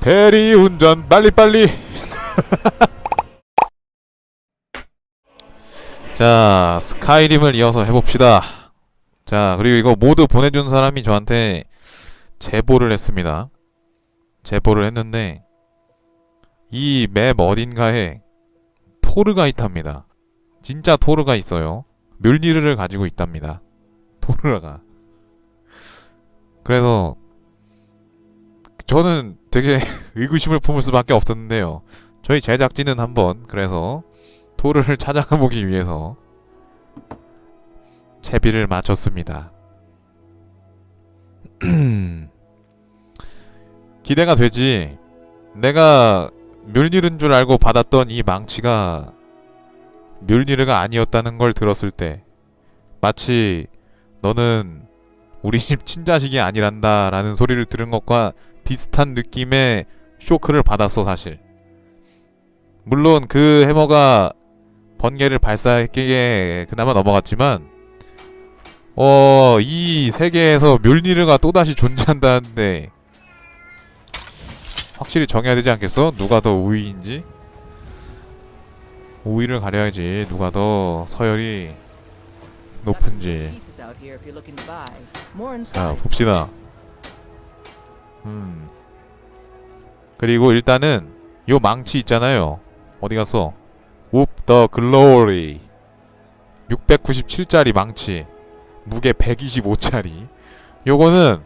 대리 운전 빨리빨리. 자 스카이림을 이어서 해봅시다. 자 그리고 이거 모두 보내준 사람이 저한테 제보를 했습니다. 제보를 했는데 이 맵 어딘가에 토르가 있답니다. 진짜 토르가 있어요. 뮬니르를 가지고 있답니다. 토르가 그래서 저는 되게 의구심을 품을 수밖에 없었는데요. 저희 제작진은 한번 그래서 토르를 찾아가 보기 위해서 채비를 마쳤습니다. 기대가 되지. 내가 뮬니르인 줄 알고 받았던 이 망치가 뮬니르가 아니었다는 걸 들었을 때 마치 너는 우리 집 친자식이 아니란다 라는 소리를 들은 것과 비슷한 느낌의 쇼크를 받았어 사실. 물론 그 해머가 번개를 발사했기에 그나마 넘어갔지만 어 이 세계에서 뮬니르가 또다시 존재한다는데 확실히 정해야 되지 않겠어? 누가 더 우위인지? 우위를 가려야지 누가 더 서열이 높은지. 자. 봅시다. 음. 그리고 일단은 요 망치 있잖아요. 어디 갔어? Whoop the Glory. 697짜리 망치. 무게 125짜리. 요거는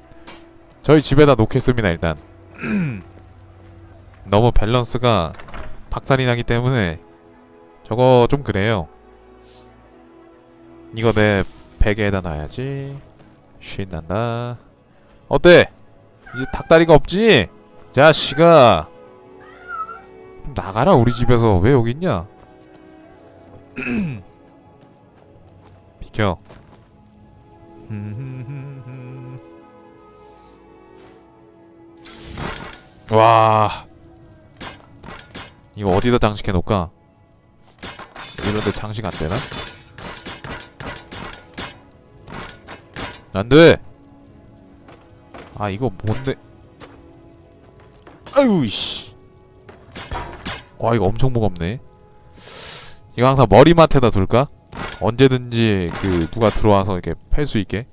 저희 집에다 놓겠습니다 일단. 너무 밸런스가 박살이 나기 때문에 저거 좀 그래요 이거 내 베개에다 놔야지 신난다 어때? 이제 닭다리가 없지? 자식아 좀 나가라 우리 집에서 왜 여기 있냐? 비켜 와 이거 어디다 장식해 놓을까? 이런데 장식 안 되나? 안 돼! 아 이거 뭔데 아유 씨. 와 이거 엄청 무겁네. 이거 항상 머리맡에다 둘까? 언제든지 그 누가 들어와서 이렇게 팰 수 있게.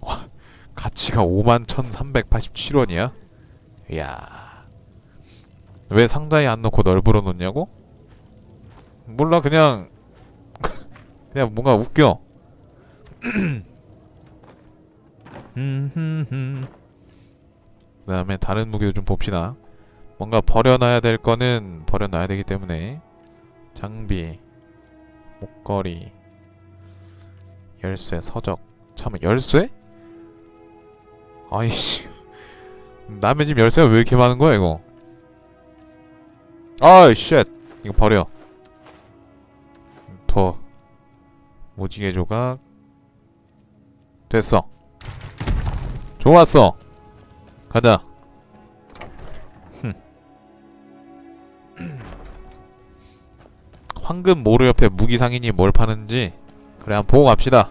와 가치가 51,387원이야. 이야. 왜 상자에 안 넣고 널브러 놓냐고? 몰라 그냥 그냥 뭔가 웃겨. 그 다음에 다른 무기도 좀 봅시다. 뭔가 버려놔야 될 거는 버려놔야 되기 때문에 장비, 목걸이, 열쇠, 서적. 잠깐 열쇠? 아이씨. 남의 집 열쇠가 왜 이렇게 많은 거야 이거? 아이 쉣. 이거 버려. 더 무지개 조각. 됐어. 좋았어. 가자. 흠. 황금 모루 옆에 무기상인이 뭘 파는지 그래 한번 보고 갑시다.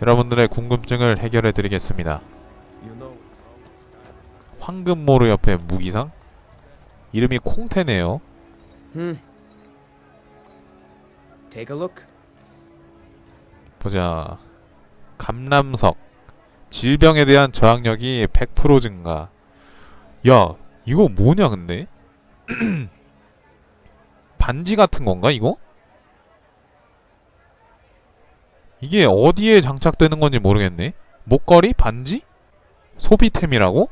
여러분들의 궁금증을 해결해 드리겠습니다. 황금 모루 옆에 무기상? 이름이 콩테네요. 보자. 감람석. 질병에 대한 저항력이 100% 증가. 야, 이거 뭐냐 근데? 반지 같은 건가 이거? 이게 어디에 장착되는 건지 모르겠네. 목걸이? 반지? 소비템이라고?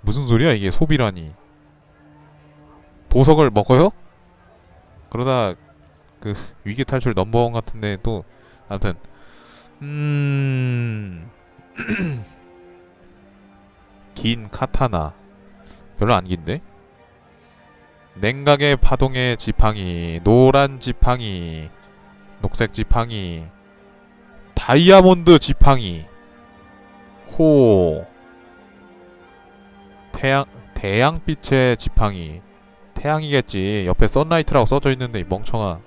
무슨 소리야 이게 소비라니. 보석을 먹어요? 그러다 그 위기 탈출 넘버원 같은데 또 아무튼 음... 긴 카타나. 별로 안 긴데? 냉각의 파동의 지팡이 노란 지팡이 녹색 지팡이 다이아몬드 지팡이. 호. 태양 태양빛의 지팡이. 태양이겠지. 옆에 썬라이트라고 써져 있는데 이 멍청아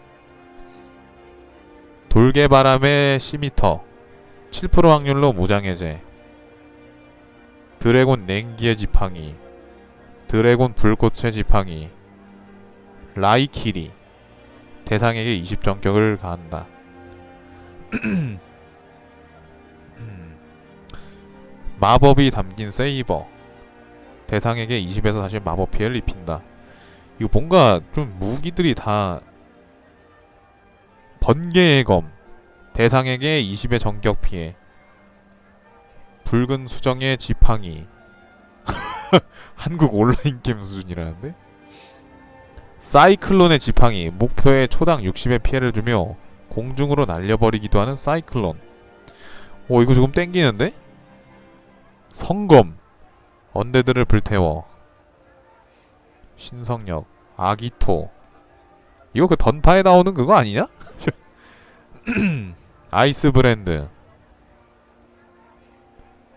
돌개바람의 시미터 7% 확률로 무장해제 드래곤 냉기의 지팡이 드래곤 불꽃의 지팡이 라이키리 대상에게 20점격을 가한다. 마법이 담긴 세이버 대상에게 20에서 40 마법 피해를 입힌다. 이거 뭔가 좀 무기들이 다 번개의 검 대상에게 20의 정격 피해 붉은 수정의 지팡이. 한국 온라인 게임 수준이라는데? 사이클론의 지팡이 목표에 초당 60의 피해를 주며 공중으로 날려버리기도 하는 사이클론. 오 이거 조금 땡기는데? 성검 언데드를 불태워. 신성력 아기토 이거 그 던파에 나오는 그거 아니냐? 아이스 브랜드.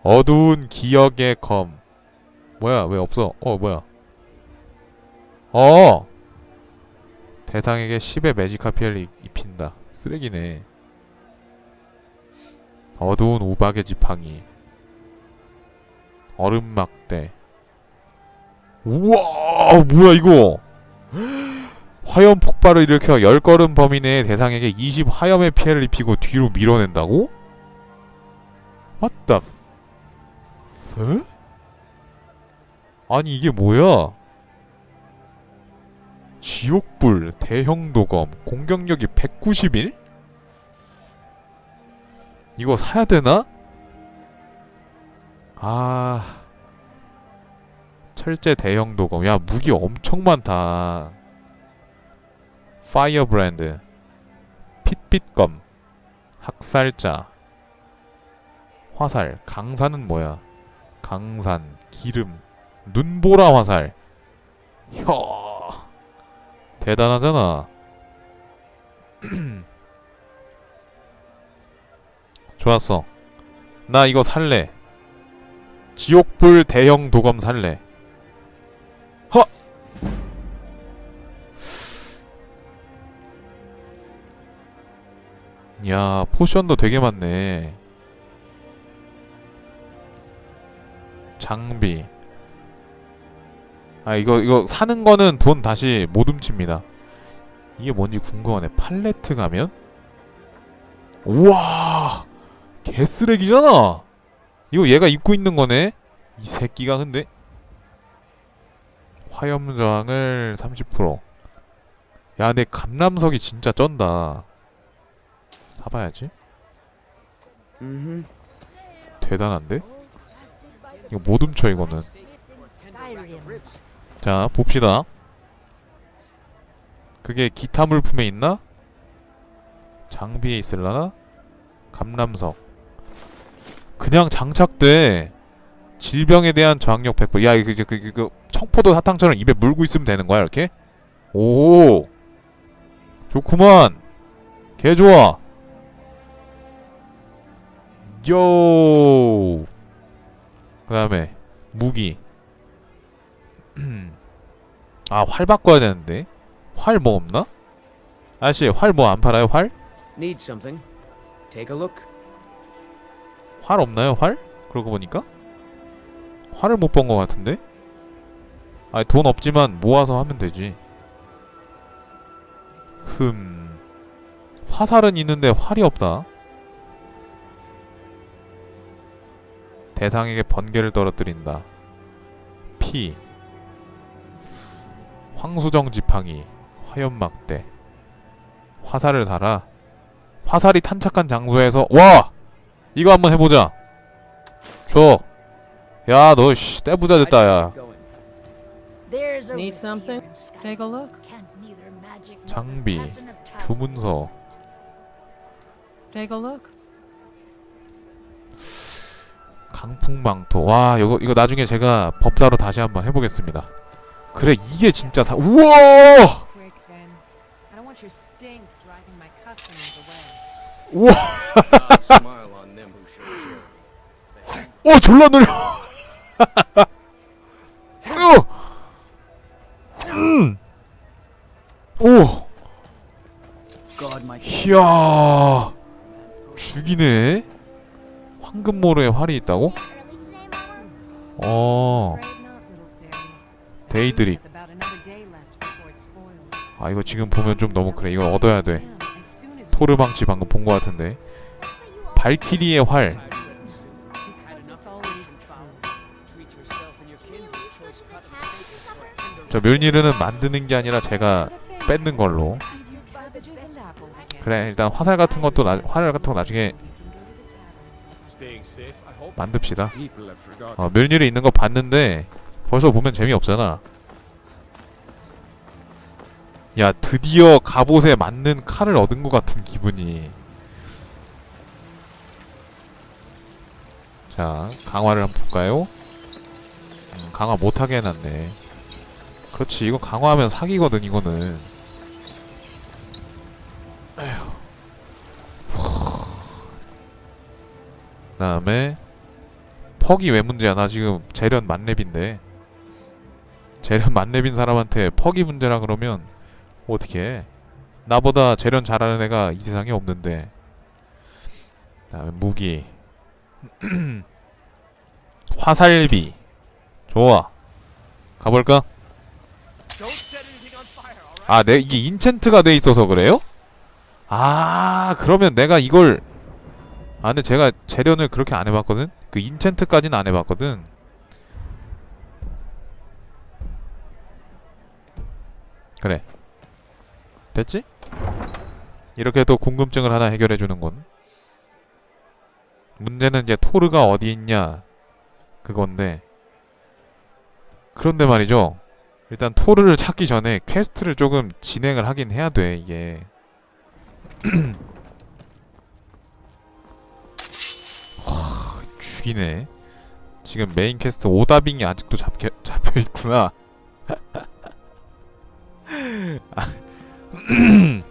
어두운 기억의 검. 뭐야 왜 없어? 어 뭐야? 어! 대상에게 10의 매지카 피해를 입- 입힌다. 쓰레기네. 어두운 우박의 지팡이. 얼음 막대. 우와! 뭐야 이거 화염 폭발을 일으켜 10걸음 범위 내의 대상에게 20 화염의 피해를 입히고 뒤로 밀어낸다고? The 에? 아니 이게 뭐야? 지옥불 대형 도검 공격력이 191? 이거 사야 되나? 아 철제 대형 도검 야 무기 엄청 많다 파이어 브랜드 핏빛검 학살자 화살 강산은 뭐야? 강산 기름 눈보라 화살. 혀. 대단하잖아. 좋았어. 나 이거 살래. 지옥불 대형 도검 살래. 허 야 포션도 되게 많네. 장비. 아 이거 이거 사는 거는 돈 다시 못 훔칩니다. 이게 뭔지 궁금하네. 팔레트 가면? 우와! 개쓰레기잖아! 이거 얘가 입고 있는 거네? 이 새끼가 근데. 화염 저항을 30% 야, 내 감람석이 진짜 쩐다. 사봐야지. Mm-hmm. 대단한데? 이거 못 훔쳐 이거는. 자, 봅시다. 그게 기타 물품에 있나? 장비에 있을라나? 감람석. 그냥 장착돼. 질병에 대한 저항력 100%. 야, 이거 이제 그, 그, 그 청포도 사탕처럼 입에 물고 있으면 되는 거야, 이렇게? 오! 좋구만! 개 좋아! 요! 그 다음에, 무기. 아, 활 바꿔야 되는데. 활 뭐 없나? 아저씨, 활 뭐 안 팔아요, 활? Need something? Take a look. 활 없나요, 활? 그러고 보니까? 활을 못 본 것 같은데? 아니, 돈 없지만 모아서 하면 되지. 흠. 화살은 있는데 활이 없다. 대상에게 번개를 떨어뜨린다. 피. 황수정 지팡이. 화염막대. 화살을 사라. 화살이 탄착한 장소에서 와! 이거 한번 해보자. 줘. 야, 너 씨, 떼부자 됐다, 야. 장비, 주문서, Take a look. 강풍망토. 와, 이거 이거 나중에 제가 법사로 다시 한번 해보겠습니다. 그래, 이게 진짜 사. 우와! Charity. 오, 졸라 느려. 으! 음. 오, 이야, 죽이네. 황금모래에 활이 있다고? 어 spoils. 아 이거 지금 보면 좀 너무 그래 이거 얻어야 돼 토르 방치 방금 본거 같은데 발키리의 활 저 멸니르는 만드는 게 아니라 제가 뺏는 걸로. 그래 일단 화살 같은 것도 나, 활 같은 거 나중에 만듭시다. 어, 멸니르 있는 거 봤는데 벌써 보면 재미없잖아. 야 드디어 갑옷에 맞는 칼을 얻은 것 같은 기분이. 자 강화를 한번 볼까요? 음, 강화 못하게 해놨네. 그렇지 이거 강화하면 사기거든 이거는 다음에 퍽이 왜 문제야? 나 지금 재련 만렙인데. 재련 만렙인 사람한테 퍽이 문제라 그러면 어떻게 해? 나보다 재련 잘하는 애가 이 세상에 없는데. 그다음에 무기. 화살비. 좋아. 가볼까? 아, 내 이게 인챈트가 돼 있어서 그래요? 아, 그러면 내가 이걸 아, 근데 제가 재련을 그렇게 안 해봤거든. 그 인챈트까지는 안 해봤거든. 그래. 됐지? 이렇게 또 궁금증을 하나 해결해 주는 건. 문제는 이제 토르가 어디 있냐 그건데. 그런데 말이죠. 일단 토르를 찾기 전에 퀘스트를 조금 진행을 하긴 해야 돼 이게 와, 죽이네 지금 메인 퀘스트 오다빙이 아직도 잡혀, 잡혀 있구나 아,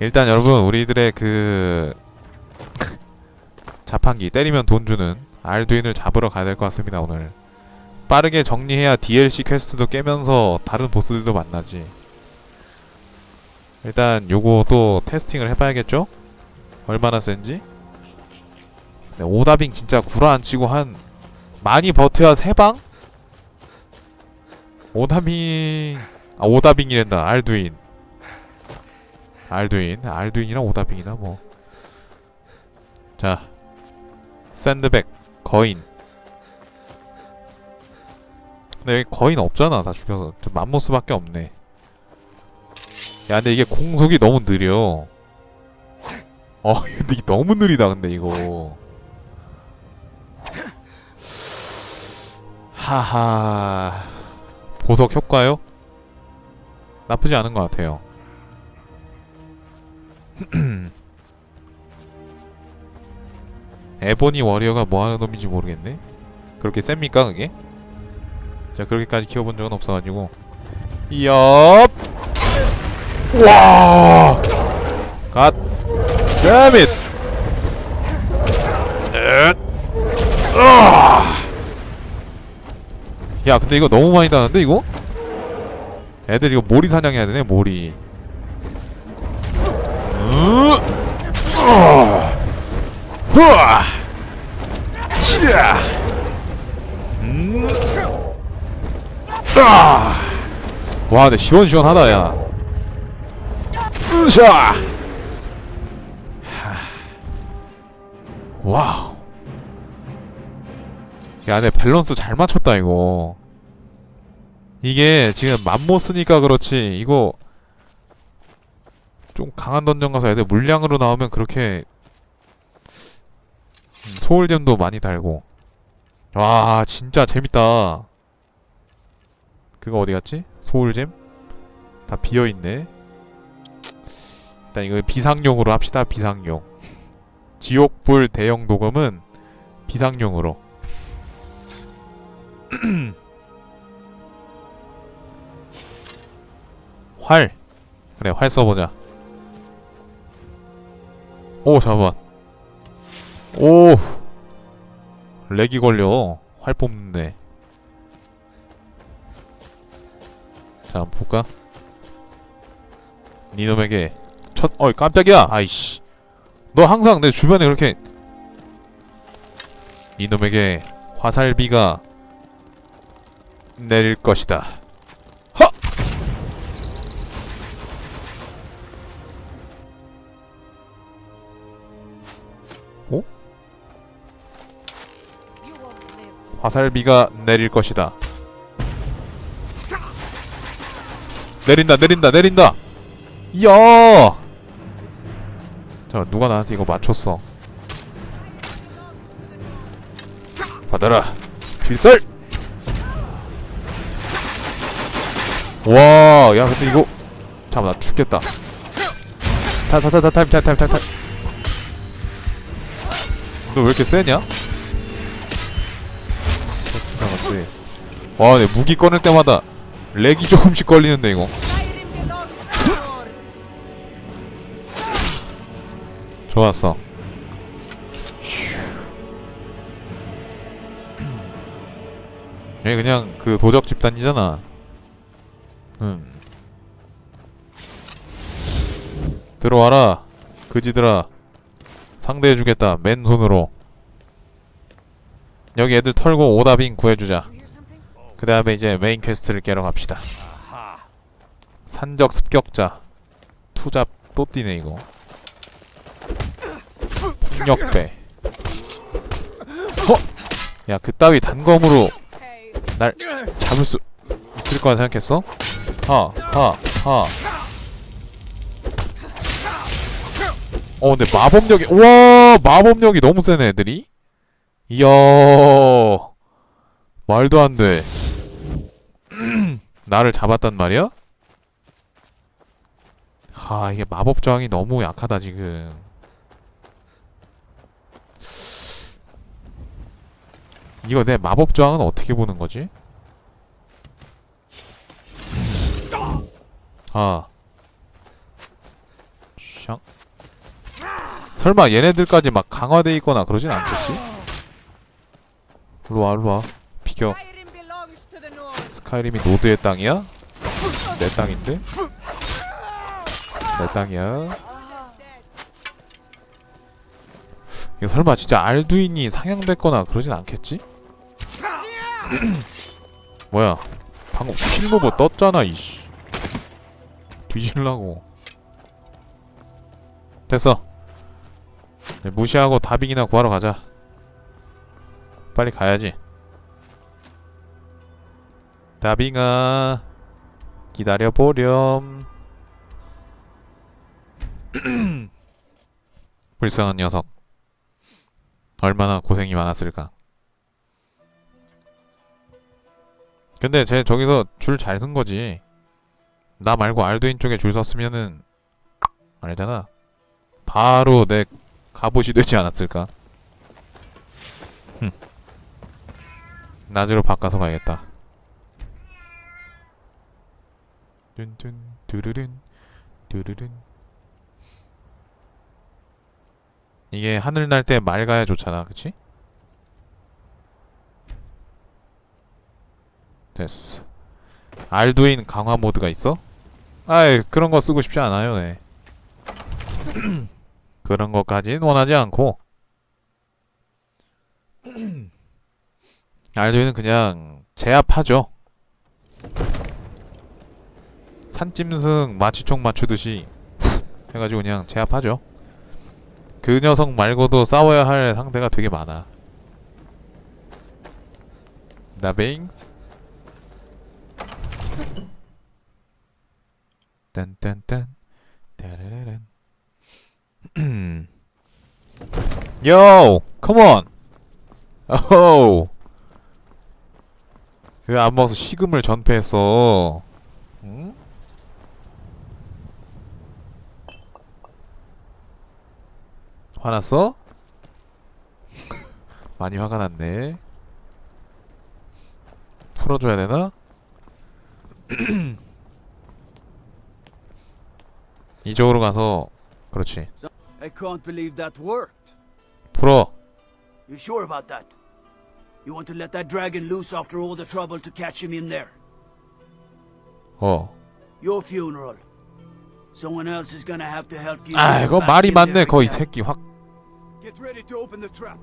일단 여러분 우리들의 그 자판기 때리면 돈 주는 알두인을 잡으러 가야 될 것 같습니다 오늘 빠르게 정리해야 DLC 퀘스트도 깨면서 다른 보스들도 만나지. 일단 요거 또 테스팅을 해봐야겠죠? 얼마나 센지? 네, 오다빙 진짜 구라 안 치고 한 많이 버텨야 세 방? 오다빙 아 오다빙이란다 알두인. 알두인 알두인이랑 오다빙이나 뭐. 자 샌드백 거인. 근데 여기 거인 없잖아 다 죽여서. 저 맘모스밖에 없네. 야 근데 이게 공속이 너무 느려. 어 너무 느리다 근데 이거 하하. 보석 효과요? 나쁘지 않은 것 같아요. 에보니 워리어가 뭐하는 놈인지 모르겠네? 그렇게 셉니까 그게? 자 그렇게까지 키워본 적은 없어가지고. 얍! 와! 갓! 데밋 야 근데 이거 너무 많이 다는데 이거? 애들 이거 모리 사냥해야 되네 치아 음 아! 와, 근데 시원시원하다, 야. 으샤! 하. 와우. 야, 내 밸런스 잘 맞췄다, 이거. 이게 지금 맘못 쓰니까 그렇지, 이거. 좀 강한 던전 가서 애들 물량으로 나오면 그렇게. 음, 소울잼도 많이 달고. 와, 진짜 재밌다. 그거 어디 갔지? 소울잼? 다 비어있네. 일단 이거 비상용으로 합시다. 비상용. 지옥불 대형 도금은 비상용으로. 활. 그래, 활 써보자. 오, 잠깐만. 오! 렉이 걸려. 활 뽑는데. 자, 한번 볼까? 니놈에게 첫, 어이, 깜짝이야! 아이씨. 너 항상 내 주변에 그렇게. 니놈에게 화살비가 내릴 것이다. 하! 오? 화살비가 내릴 것이다. 내린다, 내린다, 내린다. 이야! 자, 누가 나한테 이거 맞췄어? 받아라. 필살. 와, 야, 근데 이거 잠깐 나 죽겠다. 타 타 타 타 타임 타임 타임 타임. 너 왜 이렇게 세냐? 같이. 와, 내 무기 꺼낼 때마다 렉이 조금씩 걸리는데 이거. 좋았어. 얘 그냥 그 도적 집단이잖아. 음. 들어와라, 그지들아. 상대해주겠다. 맨손으로. 여기 애들 털고 오다빙 구해주자. 그 다음에 이제 메인 퀘스트를 깨러 갑시다. 산적 습격자. 투잡 또 뛰네 이거. 폭력배. 어? 야 그따위 단검으로 날 잡을 수 있을 거라 생각했어? 하, 하, 하. 어 근데 마법력이 와 마법력이 너무 세네 애들이. 이야 말도 안 돼. 나를 잡았단 말이야? 하 이게 마법 저항이 너무 약하다 지금. 이거 내 마법 저항은 어떻게 보는 거지? 아. 샹. 설마 얘네들까지 막 강화돼 있거나 그러진 않겠지? 일로와 일로와 비켜 스카이림이 노드의 땅이야? 내 땅인데? 내 땅이야 이거 설마 진짜 알두인이 상향됐거나 그러진 않겠지? 뭐야 방금 킬로버 떴잖아 이씨 뒤질라고. 됐어. 네, 무시하고 다빙이나 구하러 가자. 빨리 가야지. 다빙아 기다려보렴. 불쌍한 녀석. 얼마나 고생이 많았을까. 근데 쟤 저기서 줄 잘 쓴 거지 나 말고 알두인 쪽에 줄 섰으면은 알잖아 바로 내 갑옷이 되지 않았을까 흠. 낮으로 바꿔서 가야겠다 뚠뚠 두르른 두르른 이게 하늘 날 때 맑아야 좋잖아 그치? 됐어 알두인 강화 모드가 있어? 아이 그런 거 쓰고 싶지 않아요 네. 그런 것까진 원하지 않고. 알두인은 그냥 제압하죠. 산짐승 마취총 맞추듯이 해가지고 그냥 제압하죠. 그 녀석 말고도 싸워야 할 상대가 되게 많아. 나베잉스 딴딴딴 따라라란 요 컴온 오호 왜안 먹어서 식음을 전폐했어 응? 화났어? 많이 화가 났네 풀어줘야 되나? 이쪽으로 가서 그렇지 I can't believe that worked. 풀어 You sure about that? You want to let that dragon loose after all the trouble to catch him in there? 어 Your funeral. Someone else is gonna have to help you. 아 이거 말이 거이 again. 새끼 확 Get ready to open the trap.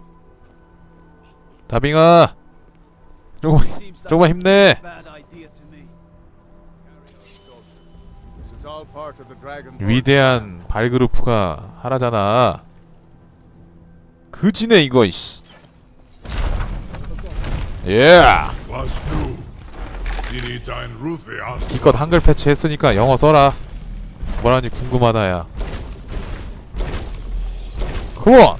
다빙아 like 조금만 힘내. bad 위대한 발그루프가 하라잖아. 그지네 이거 이씨. 예. 기껏 한글 패치 했으니까 영어 써라. 뭐라는지 궁금하다야. 컴온.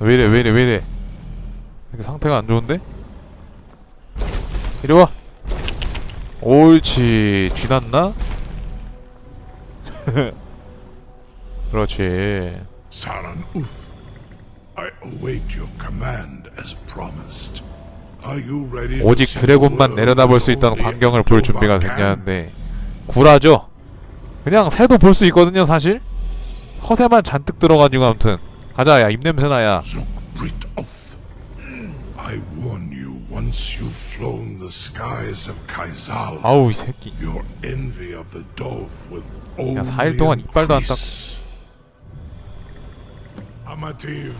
왜이래 왜이래 왜이래. 이렇게 상태가 안 좋은데? 이리 와. 옳지. 쥐났나? 그렇지. Saran Uth. I await your command as promised. Are you ready to 오직 see the 드래곤만 world 내려다볼 수 있다는 only 광경을 볼 준비가? 됐냐는데 구라죠. 그냥 새도 볼 수 있거든요, 사실. 허세만 잔뜩 들어가지고 아무튼 가자, 야 입냄새나야. Zuk Brit Uth. I warn once you've flown the skies of Kaizal, 아우 이 새끼. your envy of the Dove will only 4일 동안 이빨도 안 increase. Amativ,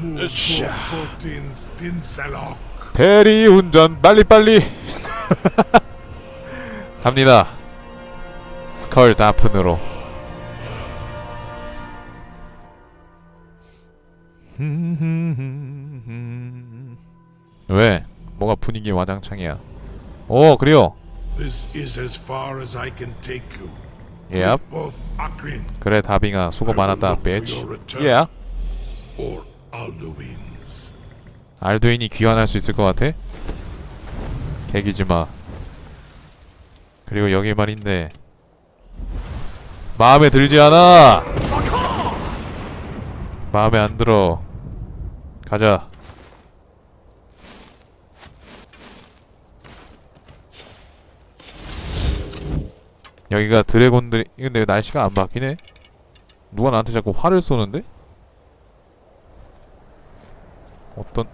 move 으쌰. for Botin Stinsalok. 대리 운전 빨리 빨리. 갑니다. 스컬 다픈으로. 왜? 뭐가 분위기 와장창이야. 오 그래요. This is as far as I can take you. Yep. 그래 다빙아 수고 많았다 bitch. 예. or Alduins. 알두인이 귀환할 수 있을 것 같아? 개기지 마. 그리고 여기 말인데 마음에 들지 않아. 마음에 안 들어. 가자. 여기가 드래곤들이 근데 왜 날씨가 안 바뀌네? 누가 나한테 자꾸 화를 쏘는데? 어떤